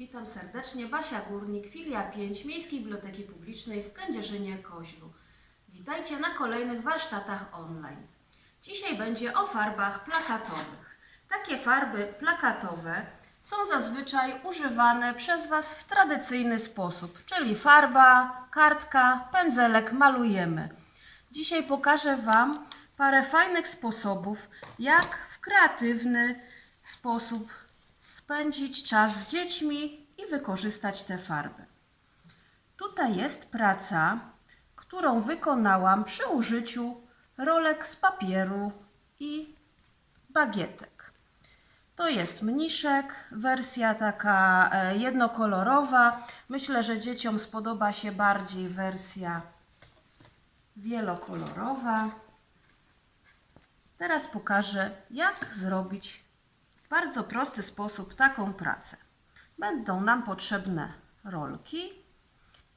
Witam serdecznie, Basia Górnik, filia 5 Miejskiej Biblioteki Publicznej w Kędzierzynie-Koźlu. Witajcie na kolejnych warsztatach online. Dzisiaj będzie o farbach plakatowych. Takie farby plakatowe są zazwyczaj używane przez Was w tradycyjny sposób, czyli farba, kartka, pędzelek malujemy. Dzisiaj pokażę Wam parę fajnych sposobów, jak w kreatywny sposób spędzić czas z dziećmi i wykorzystać te farby. Tutaj jest praca, którą wykonałam przy użyciu rolek z papieru i bagietek. To jest mniszek, wersja taka e, jednokolorowa. Myślę, że dzieciom spodoba się bardziej wersja wielokolorowa. Teraz pokażę, jak zrobić bardzo prosty sposób taką pracę. Będą nam potrzebne rolki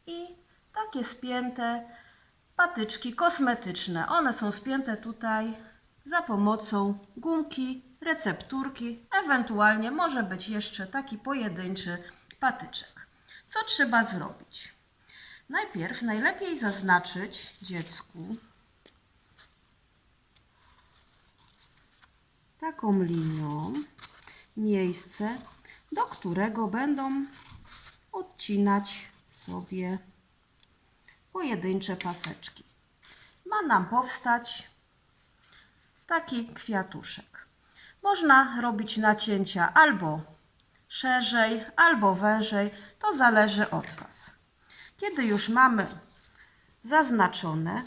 i takie spięte patyczki kosmetyczne. One są spięte tutaj za pomocą gumki, recepturki, ewentualnie może być jeszcze taki pojedynczy patyczek. Co trzeba zrobić? Najpierw najlepiej zaznaczyć dziecku taką linią miejsce, do którego będą odcinać sobie pojedyncze paseczki. Ma nam powstać taki kwiatuszek. Można robić nacięcia albo szerzej, albo wężej, to zależy od Was. Kiedy już mamy zaznaczone,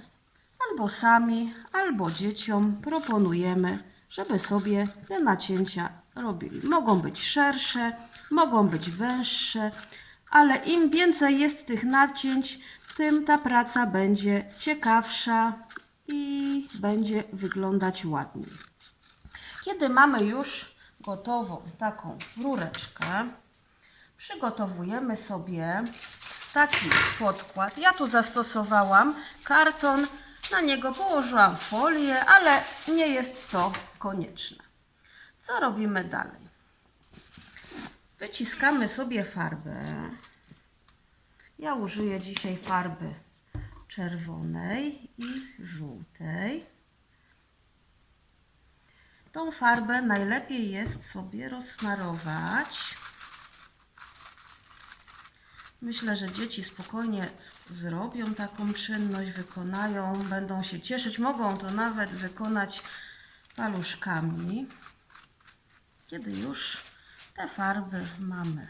albo sami, albo dzieciom proponujemy, żeby sobie te nacięcia robili. Mogą być szersze, mogą być węższe, ale im więcej jest tych nacięć, tym ta praca będzie ciekawsza i będzie wyglądać ładniej. Kiedy mamy już gotową taką rureczkę, przygotowujemy sobie taki podkład. Ja tu zastosowałam karton, na niego położyłam folię, ale nie jest to konieczne. Co robimy dalej? Wyciskamy sobie farbę. Ja użyję dzisiaj farby czerwonej i żółtej. Tą farbę najlepiej jest sobie rozsmarować. Myślę, że dzieci spokojnie zrobią taką czynność, wykonają, będą się cieszyć. Mogą to nawet wykonać paluszkami. Kiedy już te farby mamy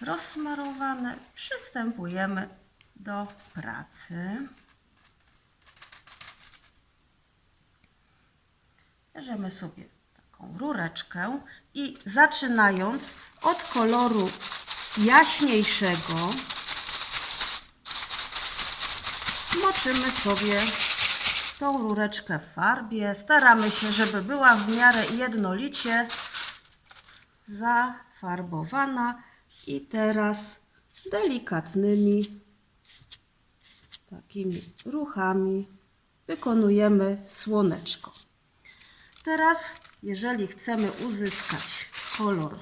rozsmarowane, przystępujemy do pracy. Bierzemy sobie taką rureczkę i zaczynając od koloru jaśniejszego moczymy sobie tą rureczkę w farbie. Staramy się, żeby była w miarę jednolicie zafarbowana i teraz delikatnymi takimi ruchami wykonujemy słoneczko. Teraz, jeżeli chcemy uzyskać kolor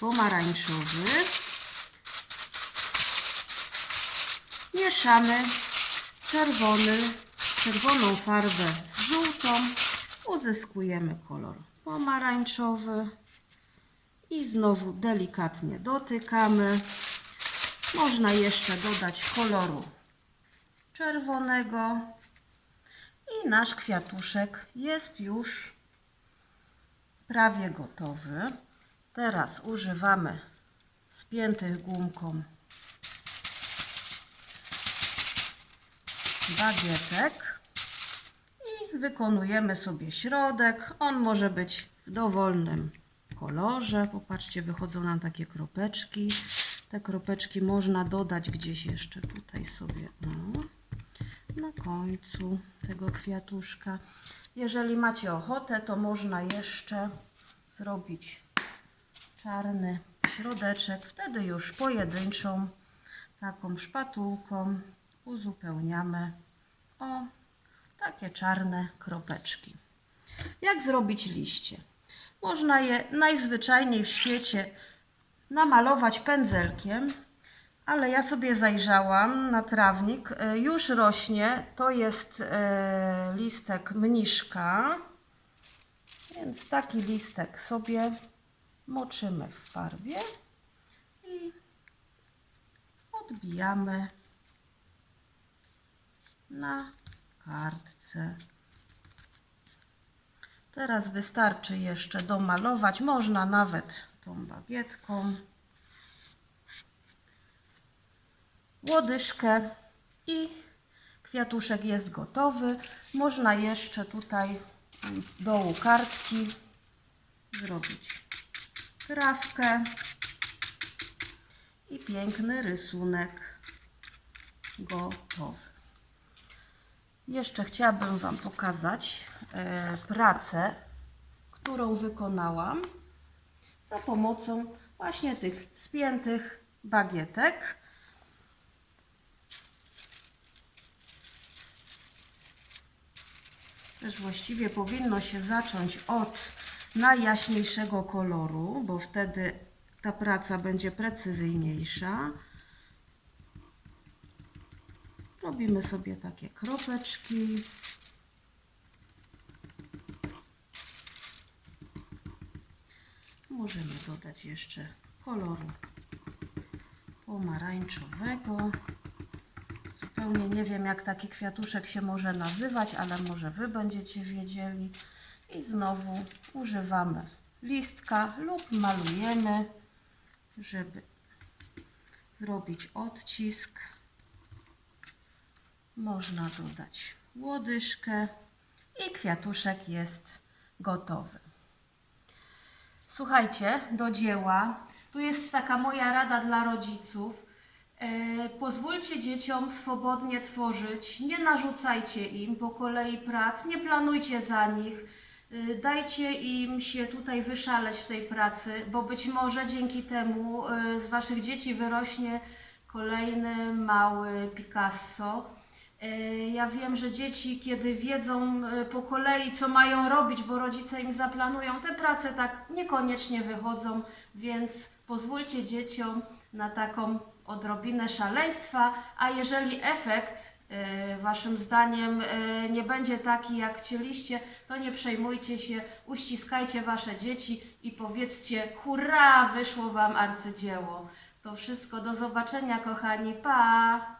pomarańczowy, mieszamy czerwony, czerwoną farbę z żółtą, uzyskujemy kolor pomarańczowy i znowu delikatnie dotykamy. Można jeszcze dodać koloru czerwonego i nasz kwiatuszek jest już prawie gotowy. Teraz używamy spiętych gumką bagietek i wykonujemy sobie środek. On może być w dowolnym kolorze. Popatrzcie, wychodzą nam takie kropeczki. Te kropeczki można dodać gdzieś jeszcze tutaj sobie no, na końcu tego kwiatuszka. Jeżeli macie ochotę, to można jeszcze zrobić czarny środeczek. Wtedy już pojedynczą taką szpatułką uzupełniamy o takie czarne kropeczki. Jak zrobić liście? Można je najzwyczajniej w świecie namalować pędzelkiem, ale ja sobie zajrzałam na trawnik. E, Już rośnie. To jest e, listek mniszka. Więc taki listek sobie moczymy w farbie i odbijamy na kartce. Teraz wystarczy jeszcze domalować, można nawet tą bagietką, łodyżkę i kwiatuszek jest gotowy. Można jeszcze tutaj dołu kartki zrobić trawkę i piękny rysunek gotowy. Jeszcze chciałabym Wam pokazać e, pracę, którą wykonałam za pomocą właśnie tych spiętych bagietek. Też właściwie powinno się zacząć od najjaśniejszego koloru, bo wtedy ta praca będzie precyzyjniejsza. Robimy sobie takie kropeczki. Możemy dodać jeszcze koloru pomarańczowego. Zupełnie nie wiem, jak taki kwiatuszek się może nazywać, ale może Wy będziecie wiedzieli. I znowu używamy listka lub malujemy, żeby zrobić odcisk. Można dodać łodyżkę i kwiatuszek jest gotowy. Słuchajcie, do dzieła. Tu jest taka moja rada dla rodziców. E, pozwólcie dzieciom swobodnie tworzyć, nie narzucajcie im po kolei prac, nie planujcie za nich. E, Dajcie im się tutaj wyszaleć w tej pracy, bo być może dzięki temu e, z Waszych dzieci wyrośnie kolejny mały Picasso. E, Ja wiem, że dzieci, kiedy wiedzą e, po kolei, co mają robić, bo rodzice im zaplanują, te prace tak niekoniecznie wychodzą, więc pozwólcie dzieciom na taką odrobinę szaleństwa, a jeżeli efekt e, Waszym zdaniem nie będzie taki, jak chcieliście, to nie przejmujcie się, uściskajcie Wasze dzieci i powiedzcie: Hurra, wyszło Wam arcydzieło. To wszystko, do zobaczenia, kochani, pa!